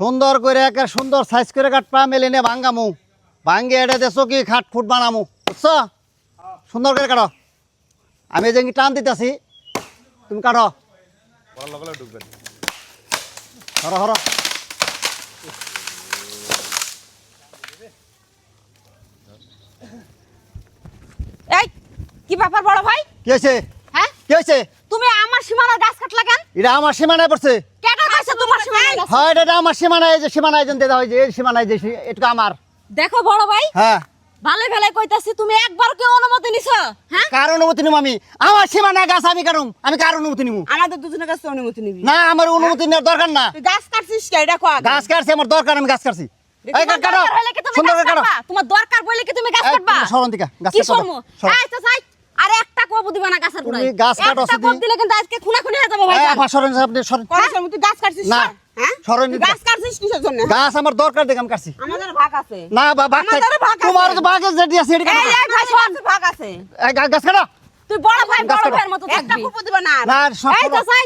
সুন্দর করে একটা সুন্দর সাইজ করে কাটপা মেলে নে ভাঙ্গামু। ভাঙ্গে এটা দেশো কি খাট ফুট বানামু। বুঝছ? সুন্দর করে কাটো। আমি যে টান দিতেছি তুমি কাটো। হরো হরো এই কি ব্যাপার বড় ভাই? কি হয়েছে হ্যাঁ? কি হয়েছে তুমি আমার সীমানার গাছ কাটলা কেন? এটা আমার সীমানায় পড়ছে কেটে কইছে তোমার সীমানার গাছ হয় এটা আমার সীমানায় এই যে সীমানায় যেন দেওয়া হয় যে এই সীমানায় যে এটা আমার। দেখো বড় ভাই হ্যাঁ। ভালো ভালো কইতাছি তুমি একবার কি অনুমতি নিছো? হ্যাঁ? কার অনুমতি নিব আমি? আমার সীমানায় গাছ আমি কারণ আমি কার অনুমতি নিব আমাদের দুজনের কাছে অনুমতি নিবি। না আমার অনুমতি নেওয়ার দরকার না। তুই গাছ কাটছিস কে? এটা কয়া গাছ কাটছে আমার দরকার আমি গাছ কাটছি। এই কাটো সুন্দর কাটো। কাটবা? তোমার দরকার বলে কি তুমি গাছ কাটবা? দিকা, গাছ কি শর্ম আরে একটা কোপ দিবা না গাছের তুমি গাছ কাটো একটা শুধু। কোপ দিলে কিন্তু আজকে খুনা খুনি হয়ে যাব ভাই এই, আপা, সরেন, আপনি সরেন। কয় সময় তুই গাছ কাটছিস না, হ্যাঁ? সরেন গাছ কাটছিস কিসের জন্য? গাছ আমার দরকার দেখে আমি কাটছি। আমাদের ভাগ আছে। না বা ভাগ আছে। তোমার তো বাঘ যেটি আছে এই ভাই শোন ভাগ আছে। এই, গাছ কাটো। তুই বড় ভাই বড় ভাইয়ের মতো একটা থাকবি। কুপো দিবা না সব এই তো। চাই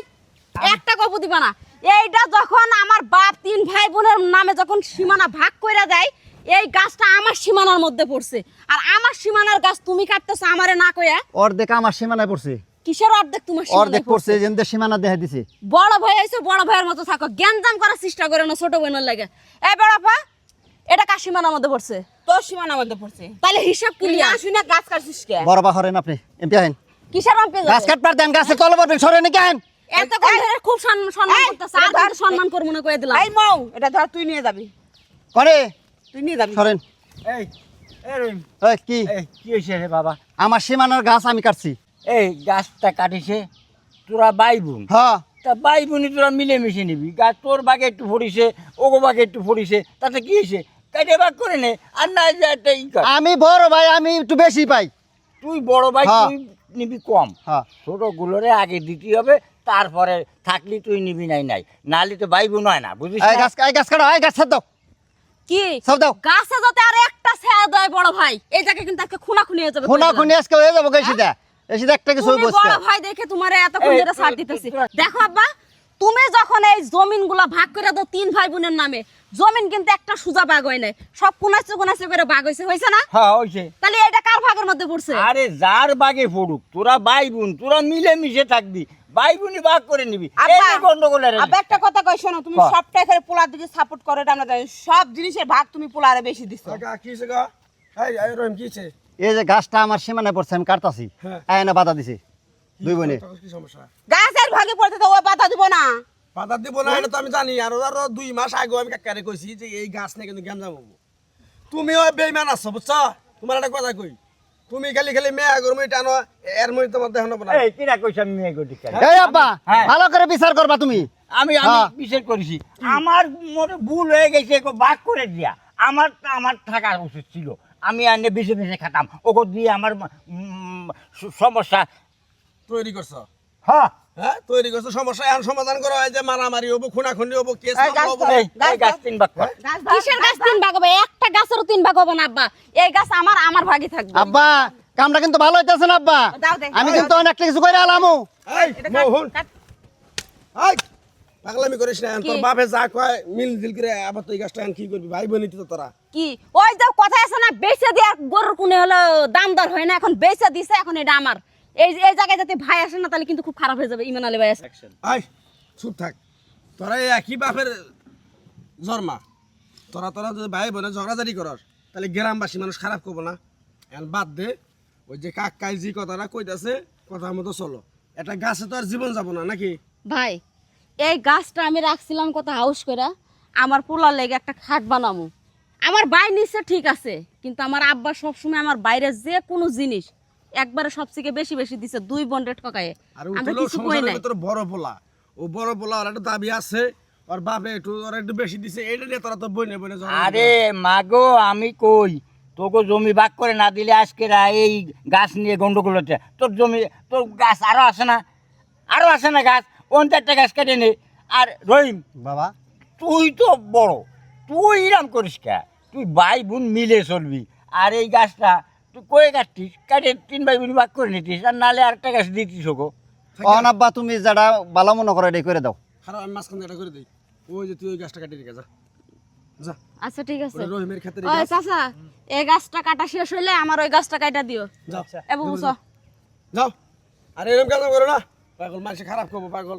একটা কপ দিবা না। এইটা যখন আমার বাপ তিন ভাই বোনের নামে যখন সীমানা ভাগ কইরা দেয় এই গাছটা আমার সীমানার মধ্যে পড়ছে। আর আমার সীমানার গাছ তুমি কাটতেছো আমারে না কইয়া? অর্ধেক আমার সীমানায় পড়ছে। কিসের অর্ধেক তোমার অর্ধেক পড়ছে? সীমানা দেখা দিছে। বড় ভাই আইছো বড় ভাইয়ের মতো থাকো। জ্ঞানজাম করার চেষ্টা করে না ছোট বোনের লাগে। এই বড়পা এটা কার সীমানার মধ্যে পড়ছে? তোর সীমানার মধ্যে পড়ছে। তাহলে হিসাব তুই না শুনে গাছ কাটছিস কে? বড় বা হরেন আপনি এমপি আহেন কিসের অম্পে গাছ কাটবার দেন গাছে পড়বেন সরে নাকি আহেন এত করে খুব সম্মান সম্মান এই, আর সম্মান করব না কয়ে দিলাম। এই মৌ এটা ধর তুই নিয়ে যাবি। করে। তুই নিয়ে যাবি। সরেন। এই এই রহিম, এই, কি? এই কি হয়েছে রে বাবা? আমার সীমানার গাছ আমি কাটছি। এই গাছটা কাটিছে তোরা বাই বোন হ্যাঁ তা বাই বোনই তোরা মিলেমিশে নিবি। গাছ তোর বাগে একটু ফড়িছে ওগো বাগে একটু ফড়িছে তাতে কি হয়েছে কাটে বাগ করে নে আর না যে একটা ই কর। আমি বড় ভাই আমি একটু বেশি পাই। তুই বড় ভাই হ্যাঁ। তুই নিবি কম। হ্যাঁ ছোট গুলোরে আগে দিতে হবে তারপরে থাকলি তুই নিবি নাই নাই। নালি তো ভাই বোন হয় না বুঝিস এই না? গাছ এই গাছ কাটো এই গাছ ছাড় দাও। কি? সব দাও। গাছে যাতে আর একটা ছায়া দেয় বড় ভাই এই জায়গায় কিন্তু আজকে খুনা খুনি হয়ে যাবে খুনা খুনি আজকে হয়ে যাব গেছি দা এসে একটা কিছু বড় ভাই দেখে তোমার এত এই, সার ছাড় দিতেছি। দেখো আব্বা তুমি যখন এই জমিনগুলা ভাগ করে দাও তিন ভাই বোনের নামে জমিন কিন্তু একটা সুজা ভাগ হয় নাই। সব কোনাচে কোনাচে করে ভাগ হয়েছে হয়েছে না? হ্যাঁ হয়েছে তাহলে এটা কার ভাগের মধ্যে পড়ছে? আরে যার বাগে পড়ুক তোরা ভাই বোন তোরা মিলেমিশে থাকবি ভাই বোনই ভাগ করে নিবি। এই আব্বা, যে গন্ডগোল আর আব্বা একটা কথা কই শোনো তুমি কও। সবটাই খালি পোলার দিকে সাপোর্ট করো এটা আমরা জানি। সব জিনিসের ভাগ তুমি পোলারে বেশি দিছো। কাকা কি হয়েছে গা? এই এই রহিম কি হয়েছে এই যে গাছটা আমার সীমানায় পড়ছে আমি কাটতাছি। হ্যাঁ। আয়না বাধা দিছে। দুই বোনে। তোর কি সমস্যা? গাছের ভাগে পড়তে তো ও বাধা দিব না। পাতা দিব না এটা তো আমি জানি। আর আরও দুই মাস আগে আমি কাকারে কইছি যে এই গাছ নিয়ে কিন্তু গেম যাব তুমি ওই বেইমান আছো বুঝছ? তোমার একটা কথা কই তুমি খালি খালি মেয়া গরম টানো এর মধ্যে তোমার দেখানো না। এই কিরা কইছ আমি মেয়ে গটি এই আব্বা হ্যাঁ। ভালো করে বিচার করবা তুমি। আমি আমি হ্যাঁ। বিচার করেছি। আমার মোরে ভুল হয়ে গেছে এগো ভাগ করে দিয়া। আমার আমার থাকা উচিত ছিল। আমি আনে বেশি বেশি খাতাম। ওকে দিয়ে আমার উম, সমস্যা তৈরি করছ। হ্যাঁ হ্যাঁ তৈরি করছ সমস্যা। এখন সমাধান করো এই যে মারামারি হব খুনাখুনি হব কেস হব। এই গাছ তিন ভাগ কিসের গাছ তিন ভাগ? হবে? একটা গাছেরও তিন ভাগ হবে না আব্বা। এই গাছ আমার আমার ভাগই থাকবে। আব্বা কামটা কিন্তু ভালো হইতেছে না আব্বা। আমি কিন্তু অনেক কিছু করে আলামু। এই। এই পাগলামি করিস না তোর বাপে যা কয় মিল দিল করে আবার তুই গাছটা কি করবি? ভাই বোনই তো তোরা। কি? ওই যে কথা আছে না বেচে দিয়ে গরুর কোনে হলো দাম দর হয় না এখন বেচে দিছে এখন এটা আমার। এই এই জায়গায় যাতে ভাই আসে না তাহলে কিন্তু খুব খারাপ হয়ে যাবে ইমান আলী ভাই আসে। আই চুপ থাক। তোরা এই একই বাপের জন্মা। তোরা তোরা যদি ভাই বোনে ঝগড়াঝাড়ি করস তাহলে গ্রামবাসী মানুষ খারাপ করব না। এখন বাদ দে ওই যে কাকাই যে কথাটা কইতাছে কথা মতো চলো। এটা গাছে তো আর জীবন যাব না নাকি? ভাই এই গাছটা আমি রাখছিলাম কত হাউস করে আমার পোলার লেগে একটা খাট বানামু। আমার বাই নিচে ঠিক আছে কিন্তু আমার আব্বা সবসময় আমার বাইরে যে কোনো জিনিস একবারে সব থেকে বেশি বেশি দিছে দুই বন্ডেড ঠকায়ে আর আমরা উঠল কিছু কই নাই। ভিতরে বড় পোলা। ও বড় পোলা ওর একটা দাবি আছে ওর বাপে একটু ওরা একটু বেশি দিছে এইটা নিয়ে তোরা তো বইনে বইনে আরে মাগো আমি কই? তোকে জমি ভাগ করে না দিলে আজকে রা- এই গাছ নিয়ে গন্ডগোল হচ্ছে। তোর জমি তোর গাছ আরও আছে না? আরও আছে না গাছ? পঞ্চাশটা গাছ কেটে নে। আর রহিম বাবা। তুই তো বড়। তুই ইরাম করিস কে? তুই ভাই বোন মিলে চলবি। আর এই গাছটা তুই কয়ে কাটতিস? কাটে তিন ভাই বোন ভাগ করে নিতিস আর নালে আরেকটা গাছ দিতিস ওগো। অন আব্বা তুমি যারা ভালো মনে করো এটাই করে দাও। খারাপ আমি মাঝখান এটা করে দিই। ওই যে তুই ওই গাছটা কাটিয়ে রেখে যা। যা। আচ্ছা ঠিক আছে। রহিমের ক্ষেত্রে ওই চাচা এই গাছটা কাটা শেষ হইলে আমার ওই গাছটা কাটা দিও। যাও এবং যাও আর এরকম কাজ করো না? পাগল মানুষ খারাপ করব পাগল।